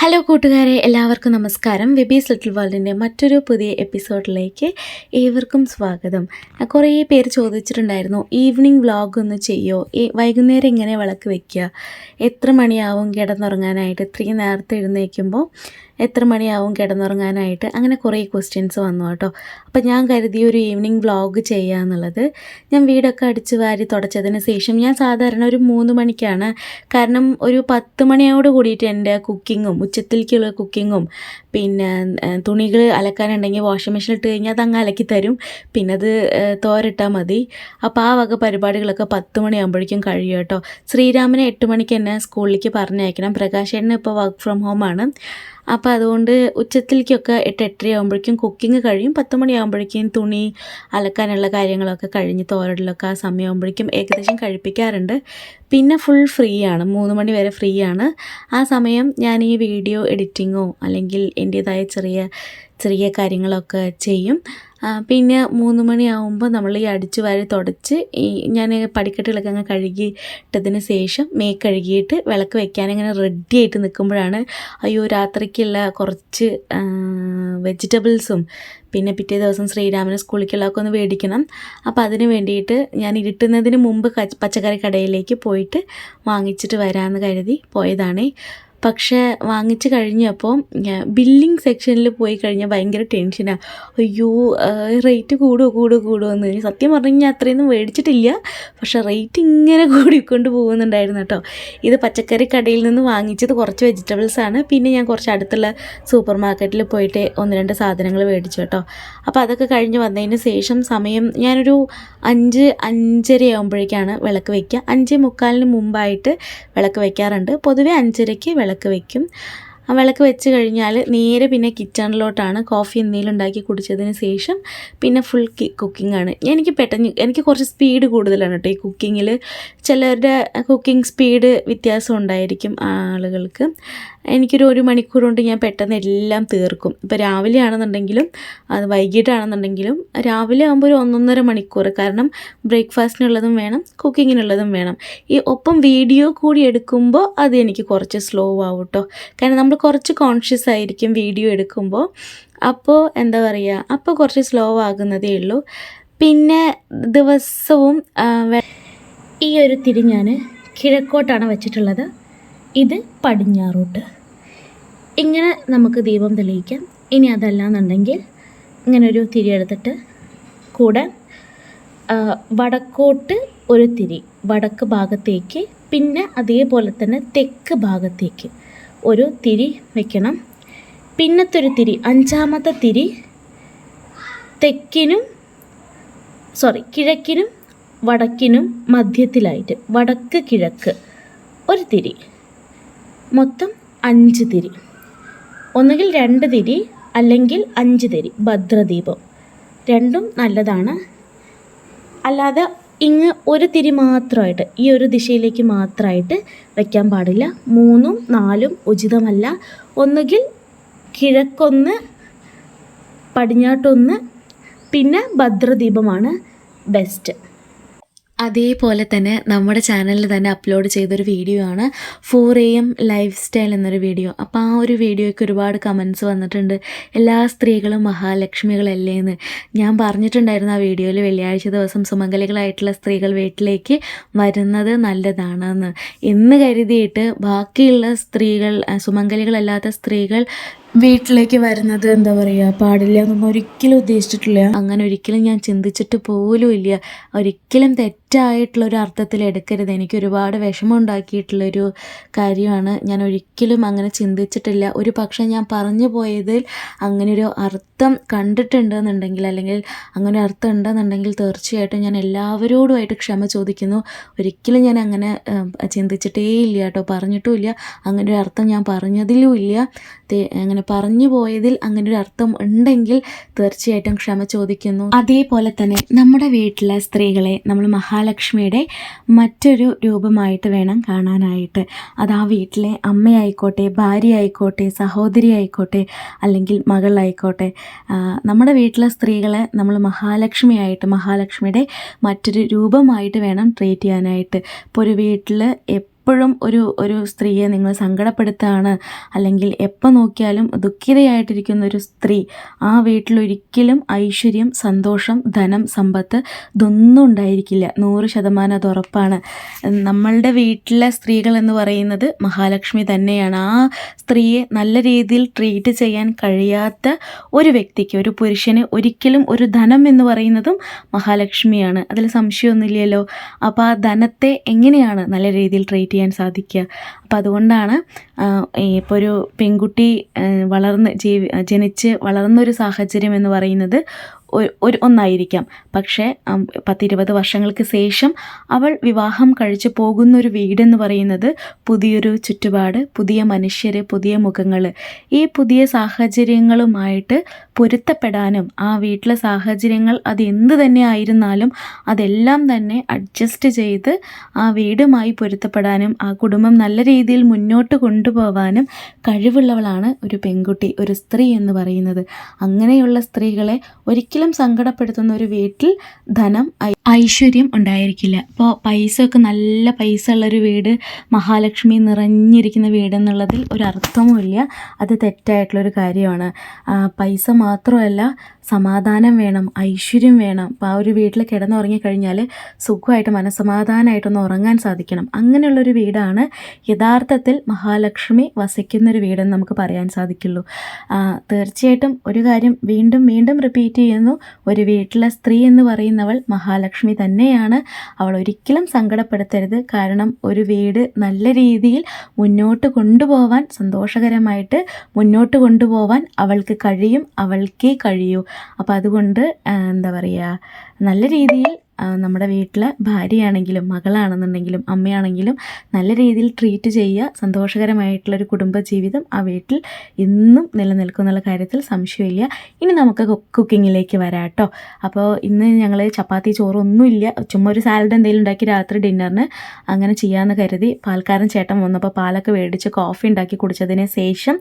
Hello കൂട്ടുകാരെ എല്ലാവർക്കും നമസ്കാരം. വെബീസ് ലിറ്റിൽ വേൾഡിന്റെ മറ്റൊരു പുതിയ എപ്പിസോഡിലേക്ക് ഏവർക്കും സ്വാഗതം. കുറേ പേര് ചോദിച്ചിട്ടുണ്ടായിരുന്നു ഈവനിങ് വ്ളോഗ് ഒന്ന് ചെയ്യോ? വൈകുന്നേരം ഇങ്ങനെ വിളക്ക് വെക്കുക എത്ര മണിയാവും കിടന്നുറങ്ങാനായിട്ട്? ഇത്രയും നേരത്തെ എഴുന്നേൽക്കുമ്പോൾ എത്ര മണിയാവും കിടന്നുറങ്ങാനായിട്ട്? അങ്ങനെ കുറേ ക്വസ്റ്റ്യൻസ് വന്നു കേട്ടോ. അപ്പോൾ ഞാൻ കരുതി ഒരു ഈവനിങ് വ്ളോഗ് ചെയ്യുക എന്നുള്ളത് ഞാൻ വീടൊക്കെ അടിച്ച് വാരി തുടച്ചതിന് ശേഷം ഞാൻ സാധാരണ ഒരു മൂന്ന് മണിക്കാണ്. കാരണം ഒരു പത്ത് മണിയോട് കൂടിയിട്ട് എന്റെ കുക്കിങ്ങും ഉച്ചത്തിലേക്കുള്ള കുക്കിങ്ങും പിന്നെ തുണികൾ അലക്കാനുണ്ടെങ്കിൽ വാഷിംഗ് മെഷീൻ ഇട്ട് കഴിഞ്ഞാൽ അത് അങ്ങ് അലക്കി തരും. പിന്നെ അത് തോരട്ടാൽ മതി. അപ്പോൾ ആ വക പരിപാടികളൊക്കെ പത്ത് മണിയാകുമ്പോഴേക്കും കഴിയും കേട്ടോ. ശ്രീരാമനെ എട്ട് മണിക്ക് തന്നെ സ്കൂളിലേക്ക് പറഞ്ഞയക്കണം. പ്രകാശേട്ടന് ഇപ്പോൾ വർക്ക് ഫ്രം ഹോമാണ് അപ്പോൾ അതുകൊണ്ട് ഉച്ചത്തിലേക്കൊക്കെ എട്ട് എട്ടര ആകുമ്പോഴേക്കും കുക്കിംഗ് കഴിയും. പത്ത് മണിയാകുമ്പോഴേക്കും തുണി അലക്കാനുള്ള കാര്യങ്ങളൊക്കെ കഴിഞ്ഞ് തോരടലൊക്കെ ആ സമയമാകുമ്പോഴേക്കും ഏകദേശം കഴിപ്പിക്കാറുണ്ട്. പിന്നെ ഫുൾ ഫ്രീ ആണ്. മൂന്ന് മണി വരെ ഫ്രീ ആണ്. ആ സമയം ഞാൻ ഈ വീഡിയോ എഡിറ്റിങ്ങോ അല്ലെങ്കിൽ എന്റേതായ ചെറിയ ചെറിയ കാര്യങ്ങളൊക്കെ ചെയ്യും. പിന്നെ മൂന്ന് മണിയാവുമ്പോൾ നമ്മൾ ഈ അടിച്ചു വാരി തുടച്ച് ഈ ഞാൻ പടിക്കെട്ടുകളൊക്കെ അങ്ങ് കഴുകിയിട്ടതിന് ശേഷം മേ കഴുകിയിട്ട് വിളക്ക് വെക്കാൻ ഇങ്ങനെ റെഡി ആയിട്ട് നിൽക്കുമ്പോഴാണ് അയ്യോ രാത്രിക്കുള്ള കുറച്ച് വെജിറ്റബിൾസും പിന്നെ പിറ്റേ ദിവസം ശ്രീരാമന് സ്കൂളിലേക്കുള്ളതൊക്കെ ഒന്ന് മേടിക്കണം അപ്പോൾ അതിന് വേണ്ടിയിട്ട് ഞാൻ ഇരുട്ടുന്നതിന് മുമ്പ് പച്ചക്കറി കടയിലേക്ക് പോയിട്ട് വാങ്ങിച്ചിട്ട് വരാമെന്ന് കരുതി പോയതാണേ. പക്ഷേ വാങ്ങിച്ച് കഴിഞ്ഞപ്പോൾ ബില്ലിംഗ് സെക്ഷനിൽ പോയി കഴിഞ്ഞാൽ ഭയങ്കര ടെൻഷനാണ് അയ്യോ റേറ്റ് കൂടുമോ കൂടുമോ കൂടുമോ എന്ന്. സത്യം പറഞ്ഞു കഴിഞ്ഞാൽ അത്രയൊന്നും മേടിച്ചിട്ടില്ല. പക്ഷേ റേറ്റ് ഇങ്ങനെ കൂടിക്കൊണ്ട് പോകുന്നുണ്ടായിരുന്നു കേട്ടോ. ഇത് പച്ചക്കറി കടയിൽ നിന്ന് വാങ്ങിച്ചത് കുറച്ച് വെജിറ്റബിൾസ് ആണ്. പിന്നെ ഞാൻ കുറച്ച് അടുത്തുള്ള സൂപ്പർ മാർക്കറ്റിൽ പോയിട്ട് ഒന്ന് രണ്ട് സാധനങ്ങൾ മേടിച്ചു കേട്ടോ. അപ്പോൾ അതൊക്കെ കഴിഞ്ഞ് വന്നതിന് ശേഷം സമയം ഞാനൊരു അഞ്ച് അഞ്ചര ആകുമ്പോഴേക്കാണ് വിളക്ക് വയ്ക്കുക. അഞ്ച് മുക്കാലിന് മുമ്പായിട്ട് വിളക്ക് വയ്ക്കാറുണ്ട്. പൊതുവേ അഞ്ചരയ്ക്ക് വിളക്ക് വയ്ക്കും ആ വിളക്ക് വെച്ച് കഴിഞ്ഞാൽ നേരെ പിന്നെ കിച്ചണിലോട്ടാണ് കോഫി എന്തെങ്കിലും ഉണ്ടാക്കി കുടിച്ചതിന് ശേഷം പിന്നെ ഫുൾ കുക്കിംഗ് ആണ്. എനിക്ക് പെട്ടെന്ന് എനിക്ക് കുറച്ച് സ്പീഡ് കൂടുതലാണ് കേട്ടോ ഈ കുക്കിങ്ങിൽ ചിലരുടെ കുക്കിംഗ് സ്പീഡ് വ്യത്യാസം ഉണ്ടായിരിക്കും ആളുകൾക്ക്. എനിക്കൊരു ഒരു മണിക്കൂർ കൊണ്ട് ഞാൻ പെട്ടെന്ന് എല്ലാം തീർക്കും. ഇപ്പോൾ രാവിലെ ആണെന്നുണ്ടെങ്കിലും അത് വൈകിട്ടാണെന്നുണ്ടെങ്കിലും രാവിലെ ആകുമ്പോൾ ഒരു ഒന്നൊന്നര മണിക്കൂർ. കാരണം ബ്രേക്ക്ഫാസ്റ്റിനുള്ളതും വേണം കുക്കിങ്ങിനുള്ളതും വേണം. ഈ ഒപ്പം വീഡിയോ കൂടി എടുക്കുമ്പോൾ അത് എനിക്ക് കുറച്ച് സ്ലോ ആവും കേട്ടോ കാരണം നമ്മൾ കുറച്ച് കോൺഷ്യസ് ആയിരിക്കും വീഡിയോ എടുക്കുമ്പോൾ അപ്പോൾ എന്താ പറയുക അപ്പോൾ കുറച്ച് സ്ലോ ആകുന്നതേ ഉള്ളൂ. പിന്നെ ദിവസവും ഈ ഒരു തിരി ഞാൻ കിഴക്കോട്ടാണ് വെച്ചിട്ടുള്ളത്. ഇത് പടിഞ്ഞാറോട്ട്. ഇങ്ങനെ നമുക്ക് ദീപം തെളിയിക്കാം. ഇനി അതല്ല എന്നുണ്ടെങ്കിൽ ഇങ്ങനെ ഒരു തിരി എടുത്തിട്ട് കൂടെ വടക്കോട്ട് ഒരു തിരി വടക്ക് ഭാഗത്തേക്ക് പിന്നെ അതേപോലെ തന്നെ തെക്ക് ഭാഗത്തേക്ക് ഒരു തിരി വെക്കണം. പിന്നത്തെ ഒരു തിരി അഞ്ചാമത്തെ തിരി തെക്കിനും സോറി കിഴക്കിനും വടക്കിനും മധ്യത്തിലായിട്ട് വടക്ക് കിഴക്ക് ഒരു തിരി. മൊത്തം അഞ്ച് തിരി. ഒന്നുകിൽ രണ്ട് തിരി അല്ലെങ്കിൽ അഞ്ച് തിരി ഭദ്രദീപം. രണ്ടും നല്ലതാണ്. അല്ലാതെ ഇങ്ങ് ഒരു തിരി മാത്രമായിട്ട് ഈ ഒരു ദിശയിലേക്ക് മാത്രമായിട്ട് വയ്ക്കാൻ പാടില്ല. മൂന്നും നാലും ഉചിതമല്ല. ഒന്നുകിൽ കിഴക്കൊന്ന് പടിഞ്ഞാട്ടൊന്ന് പിന്നെ ഭദ്രദീപമാണ് ബെസ്റ്റ് അതേപോലെ തന്നെ നമ്മുടെ ചാനലിൽ തന്നെ അപ്ലോഡ് ചെയ്തൊരു വീഡിയോ ആണ് four A M lifestyle എന്നൊരു വീഡിയോ അപ്പോൾ ആ ഒരു വീഡിയോയ്ക്ക് ഒരുപാട് കമൻസ് വന്നിട്ടുണ്ട്. എല്ലാ സ്ത്രീകളും മഹാലക്ഷ്മികളല്ലേ എന്ന്. ഞാൻ പറഞ്ഞിട്ടുണ്ടായിരുന്നു ആ വീഡിയോയിൽ വെള്ളിയാഴ്ച ദിവസം സുമംഗലികളായിട്ടുള്ള സ്ത്രീകൾ വീട്ടിലേക്ക് വരുന്നത് നല്ലതാണെന്ന്. എന്ന് കരുതിയിട്ട് ബാക്കിയുള്ള സ്ത്രീകൾ സുമംഗലികളല്ലാത്ത സ്ത്രീകൾ വീട്ടിലേക്ക് വരുന്നത് എന്താ പറയുക പാടില്ല എന്നൊന്നും ഒരിക്കലും ഉദ്ദേശിച്ചിട്ടില്ല. അങ്ങനെ ഒരിക്കലും ഞാൻ ചിന്തിച്ചിട്ട് പോലും ഇല്ല. ഒരിക്കലും തെറ്റായിട്ടുള്ള ഒരു അർത്ഥത്തിൽ എടുക്കരുത്. എനിക്ക് ഒരുപാട് വിഷമം ഉണ്ടാക്കിയിട്ടുള്ളൊരു കാര്യമാണ്. ഞാൻ ഒരിക്കലും അങ്ങനെ ചിന്തിച്ചിട്ടില്ല. ഒരു പക്ഷേ ഞാൻ പറഞ്ഞു പോയതിൽ അങ്ങനെ ഒരു അർത്ഥം കണ്ടിട്ടുണ്ടെന്നുണ്ടെങ്കിൽ അല്ലെങ്കിൽ അങ്ങനെ അർത്ഥം ഉണ്ടെന്നുണ്ടെങ്കിൽ തീർച്ചയായിട്ടും ഞാൻ എല്ലാവരോടുമായിട്ട് ക്ഷമ ചോദിക്കുന്നു. ഒരിക്കലും ഞാൻ അങ്ങനെ ചിന്തിച്ചിട്ടേ ഇല്ല കേട്ടോ. പറഞ്ഞിട്ടും ഇല്ല. അങ്ങനെ ഒരു അർത്ഥം ഞാൻ പറഞ്ഞതിലും ഇല്ല. അങ്ങനെ പറഞ്ഞു പോയതിൽ അങ്ങനെ ഒരു അർത്ഥം ഉണ്ടെങ്കിൽ തീർച്ചയായിട്ടും ക്ഷമ ചോദിക്കുന്നു. അതേപോലെ തന്നെ നമ്മുടെ വീട്ടിലെ സ്ത്രീകളെ നമ്മൾ മഹാലക്ഷ്മിയുടെ മറ്റൊരു രൂപമായിട്ട് വേണം കാണാനായിട്ട്. അത് ആ വീട്ടിലെ അമ്മയായിക്കോട്ടെ ഭാര്യ ആയിക്കോട്ടെ സഹോദരി ആയിക്കോട്ടെ അല്ലെങ്കിൽ മകളായിക്കോട്ടെ. നമ്മുടെ വീട്ടിലെ സ്ത്രീകളെ നമ്മൾ മഹാലക്ഷ്മിയായിട്ട് മഹാലക്ഷ്മിയുടെ മറ്റൊരു രൂപമായിട്ട് വേണം ട്രീറ്റ് ചെയ്യാനായിട്ട്. ഇപ്പോൾ ഒരു വീട്ടിൽ എപ്പോഴും ഒരു ഒരു സ്ത്രീയെ നിങ്ങൾ സങ്കടപ്പെടുത്തുകയാണ്. അല്ലെങ്കിൽ എപ്പോൾ നോക്കിയാലും ദുഃഖിതയായിട്ടിരിക്കുന്ന ഒരു സ്ത്രീ ആ വീട്ടിലൊരിക്കലും ഐശ്വര്യം സന്തോഷം ധനം സമ്പത്ത് ഇതൊന്നും ഉണ്ടായിരിക്കില്ല. നൂറ് ശതമാനം അത് ഉറപ്പാണ്. നമ്മളുടെ വീട്ടിലെ സ്ത്രീകൾ എന്ന് പറയുന്നത് മഹാലക്ഷ്മി തന്നെയാണ്. ആ സ്ത്രീയെ നല്ല രീതിയിൽ ട്രീറ്റ് ചെയ്യാൻ കഴിയാത്ത ഒരു വ്യക്തിക്ക് ഒരു പുരുഷന് ഒരിക്കലും ഒരു ധനം എന്ന് പറയുന്നതും മഹാലക്ഷ്മിയാണ്. അതിൽ സംശയമൊന്നുമില്ലല്ലോ. അപ്പോൾ ആ ധനത്തെ എങ്ങനെയാണ് നല്ല രീതിയിൽ ട്രീറ്റ് ചെയ്യാൻ സാധിക്കുക. അപ്പം അതുകൊണ്ടാണ് ഇപ്പോൾ ഒരു പെൺകുട്ടി വളർന്ന് ജീവി ജനിച്ച് വളർന്നൊരു സാഹചര്യം എന്ന് പറയുന്നത് ഒരു ഒന്നായിരിക്കാം. പക്ഷേ പത്തിരുപത് വർഷങ്ങൾക്ക് ശേഷം അവൾ വിവാഹം കഴിച്ച് പോകുന്നൊരു വീടെന്ന് പറയുന്നത് പുതിയൊരു ചുറ്റുപാട് പുതിയ മനുഷ്യർ പുതിയ മുഖങ്ങൾ ഈ പുതിയ സാഹചര്യങ്ങളുമായിട്ട് പൊരുത്തപ്പെടാനും ആ വീട്ടിലെ സാഹചര്യങ്ങൾ അത് എന്ത് തന്നെ ആയിരുന്നാലും അതെല്ലാം തന്നെ അഡ്ജസ്റ്റ് ചെയ്ത് ആ വീടുമായി പൊരുത്തപ്പെടാനും ആ കുടുംബം നല്ല രീതിയിൽ മുന്നോട്ട് കൊണ്ടുപോകാനും കഴിവുള്ളവളാണ് ഒരു പെൺകുട്ടി ഒരു സ്ത്രീ എന്ന് പറയുന്നത്. അങ്ങനെയുള്ള സ്ത്രീകളെ ഒരിക്കലും സങ്കടപ്പെടുത്തുന്ന ഒരു വീട്ടിൽ ധനം ഐശ്വര്യം ഉണ്ടായിരിക്കില്ല. അപ്പോൾ പൈസ ഒക്കെ നല്ല പൈസ ഉള്ളൊരു വീട് മഹാലക്ഷ്മി നിറഞ്ഞിരിക്കുന്ന വീട് എന്നുള്ളതിൽ ഒരു അർത്ഥവുമില്ല അത് തെറ്റായിട്ടുള്ളൊരു കാര്യമാണ്. പൈസ മാത്രമല്ല സമാധാനം വേണം ഐശ്വര്യം വേണം. അപ്പോൾ ആ ഒരു വീട്ടിൽ കിടന്നുറങ്ങിക്കഴിഞ്ഞാൽ സുഖമായിട്ട് മനസ്സമാധാനമായിട്ടൊന്ന് ഉറങ്ങാൻ സാധിക്കണം. അങ്ങനെയുള്ളൊരു വീടാണ് യഥാർത്ഥത്തിൽ മഹാലക്ഷ്മി വസിക്കുന്നൊരു വീടെന്ന് നമുക്ക് പറയാൻ സാധിക്കുള്ളൂ. തീർച്ചയായിട്ടും ഒരു കാര്യം വീണ്ടും വീണ്ടും റിപ്പീറ്റ് ചെയ്യുന്നു. ഒരു വീട്ടിലെ സ്ത്രീ എന്ന് പറയുന്നവൾ മഹാലക്ഷ്മി തന്നെയാണ്. അവൾ ഒരിക്കലും സങ്കടപ്പെടുത്തരുത്. കാരണം ഒരു വീട് നല്ല രീതിയിൽ മുന്നോട്ട് കൊണ്ടുപോവാൻ സന്തോഷകരമായിട്ട് മുന്നോട്ട് കൊണ്ടുപോവാൻ അവൾക്ക് കഴിയും അവൾക്കേ കഴിയൂ. അപ്പോൾ അതുകൊണ്ട് എന്താ പറയുക നല്ല രീതിയിൽ നമ്മുടെ വീട്ടിലെ ഭാര്യയാണെങ്കിലും മകളാണെന്നുണ്ടെങ്കിലും അമ്മയാണെങ്കിലും നല്ല രീതിയിൽ ട്രീറ്റ് ചെയ്യുക. സന്തോഷകരമായിട്ടുള്ളൊരു കുടുംബജീവിതം ആ വീട്ടിൽ ഇന്നും നിലനിൽക്കുന്നുള്ള കാര്യത്തിൽ സംശയമില്ല. ഇനി നമുക്ക് കുക്കിങ്ങിലേക്ക് വരാം കേട്ടോ. അപ്പോൾ ഇന്ന് ഞങ്ങൾ ചപ്പാത്തി ചോറൊന്നുമില്ല ചുമ്മാ ഒരു സാലഡ് എന്തെങ്കിലും ഉണ്ടാക്കി രാത്രി ഡിന്നറിന് അങ്ങനെ ചെയ്യാമെന്ന് കരുതി പാൽക്കാരൻ ചേട്ടൻ വന്നപ്പോൾ പാലൊക്കെ മേടിച്ച് കോഫി ഉണ്ടാക്കി കുടിച്ചതിന് ശേഷം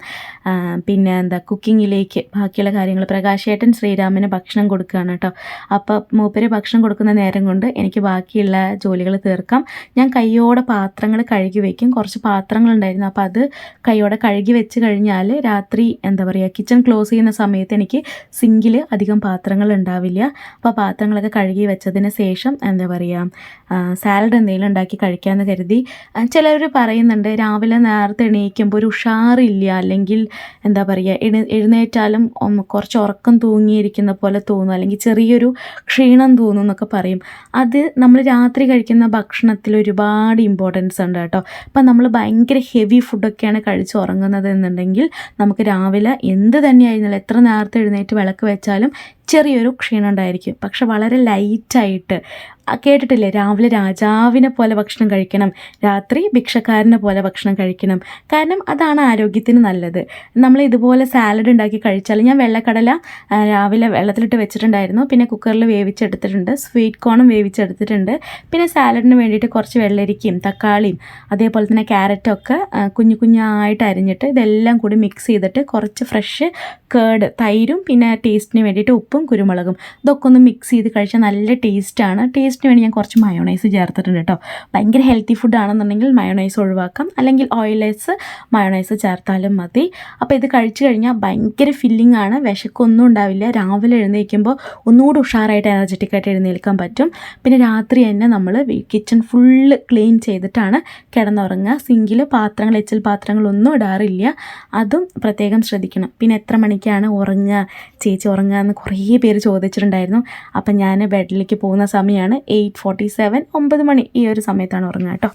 പിന്നെ എന്താ കുക്കിങ്ങിലേക്ക് ബാക്കിയുള്ള കാര്യങ്ങൾ പ്രകാശേട്ടൻ ശ്രീരാമന് ഭക്ഷണം കൊടുക്കുകയാണ് കേട്ടോ. അപ്പോൾ മൂപ്പര് ഭക്ഷണം കൊടുക്കുന്ന നേരം കൊണ്ട് എനിക്ക് ബാക്കിയുള്ള ജോലികൾ തീർക്കാം. ഞാൻ കയ്യോടെ പാത്രങ്ങൾ കഴുകി വയ്ക്കും കുറച്ച് പാത്രങ്ങളുണ്ടായിരുന്നു അപ്പോൾ അത് കൈയോടെ കഴുകി വെച്ച് കഴിഞ്ഞാൽ രാത്രി എന്താ പറയുക കിച്ചൺ ക്ലോസ് ചെയ്യുന്ന സമയത്ത് എനിക്ക് സിങ്കിൽ അധികം പാത്രങ്ങൾ ഉണ്ടാവില്ല. അപ്പോൾ പാത്രങ്ങളൊക്കെ കഴുകി വെച്ചതിന് ശേഷം എന്താ പറയുക സാലഡ് എന്തെങ്കിലും ഉണ്ടാക്കി കഴിക്കാമെന്ന് കരുതി. ചിലർ പറയുന്നുണ്ട് രാവിലെ നേരത്തെ എണീക്കുമ്പോൾ ഒരു ഉഷാറില്ല. അല്ലെങ്കിൽ എന്താ പറയുക എഴു എഴുന്നേറ്റാലും കുറച്ച് ഉറക്കം തൂങ്ങിയിരിക്കുന്ന പോലെ തോന്നും. അല്ലെങ്കിൽ ചെറിയൊരു ക്ഷീണം തോന്നും എന്നൊക്കെ പറയും. അത് നമ്മൾ രാത്രി കഴിക്കുന്ന ഭക്ഷണത്തിൽ ഒരുപാട് ഇമ്പോർട്ടൻസ് ഉണ്ട് കേട്ടോ. അപ്പം നമ്മൾ ഭയങ്കര ഹെവി ഫുഡൊക്കെയാണ് കഴിച്ച് ഉറങ്ങുന്നത് എന്നുണ്ടെങ്കിൽ നമുക്ക് രാവിലെ എന്ത് തന്നെയായിരുന്നാലും എത്ര നേരത്തെ എഴുന്നേറ്റ് വിളക്ക് വെച്ചാലും ചെറിയൊരു ക്ഷീണം ഉണ്ടായിരിക്കും. പക്ഷെ വളരെ ലൈറ്റായിട്ട് കേട്ടിട്ടില്ലേ? രാവിലെ രാജാവിനെ പോലെ ഭക്ഷണം കഴിക്കണം രാത്രി ഭിക്ഷക്കാരനെ പോലെ ഭക്ഷണം കഴിക്കണം. കാരണം അതാണ് ആരോഗ്യത്തിന് നല്ലത്. നമ്മൾ ഇതുപോലെ സാലഡ് ഉണ്ടാക്കി കഴിച്ചാൽ ഞാൻ വെള്ളക്കടല രാവിലെ വെള്ളത്തിലിട്ട് വെച്ചിട്ടുണ്ടായിരുന്നു. പിന്നെ കുക്കറിൽ വേവിച്ചെടുത്തിട്ടുണ്ട് സ്വീറ്റ് കോണും വേവിച്ചെടുത്തിട്ടുണ്ട്. പിന്നെ സാലഡിന് വേണ്ടിയിട്ട് കുറച്ച് വെള്ളരിക്കയും തക്കാളിയും അതേപോലെ തന്നെ ക്യാരറ്റൊക്കെ കുഞ്ഞു കുഞ്ഞായിട്ട് അരിഞ്ഞിട്ട് ഇതെല്ലാം കൂടി മിക്സ് ചെയ്തിട്ട് കുറച്ച് ഫ്രഷ് കേട് തൈരും പിന്നെ ടേസ്റ്റിന് വേണ്ടിയിട്ട് ഉപ്പും കുരുമുളകും. ഇതൊക്കെ ഒന്ന് മിക്സ് ചെയ്ത് കഴിച്ചാൽ നല്ല ടേസ്റ്റാണ് ടേസ്റ്റ് ടേസ്റ്റിന് വേണ്ടി ഞാൻ കുറച്ച് മയോണൈസ് ചേർത്തിട്ടുണ്ട് കേട്ടോ. ഭയങ്കര ഹെൽത്തി ഫുഡ് ആണെന്നുണ്ടെങ്കിൽ മയോണൈസ് ഒഴിവാക്കാം. അല്ലെങ്കിൽ ഓയിലൈസ് മയോണൈസ് ചേർത്താലും മതി. അപ്പോൾ ഇത് കഴിച്ചു കഴിഞ്ഞാൽ ഭയങ്കര ഫില്ലിംഗ് ആണ്. വിശക്കൊന്നും ഉണ്ടാവില്ല. രാവിലെ എഴുന്നേൽക്കുമ്പോൾ ഒന്നുകൂടി ഉഷാറായിട്ട് എനർജറ്റിക് ആയിട്ട് എഴുന്നേൽക്കാൻ പറ്റും. പിന്നെ രാത്രി തന്നെ നമ്മൾ കിച്ചൺ ഫുള്ള് ക്ലീൻ ചെയ്തിട്ടാണ് കിടന്നുറങ്ങുക. സിങ്കിൽ പാത്രങ്ങൾ എച്ചിൽ പാത്രങ്ങളൊന്നും ഇടാറില്ല. അതും പ്രത്യേകം ശ്രദ്ധിക്കണം. പിന്നെ എത്ര മണിക്കാണ് ഉറങ്ങുക? ചേച്ചി ഉറങ്ങുക എന്ന് കുറേ പേര് ചോദിച്ചിട്ടുണ്ടായിരുന്നു. അപ്പം ഞാൻ ബെഡിലേക്ക് പോകുന്ന സമയമാണ് എയ്റ്റ് ഫോർട്ടി സെവൻ ഒമ്പത് മണി ഈ ഒരു സമയത്താണ് ഉറങ്ങുക കേട്ടോ.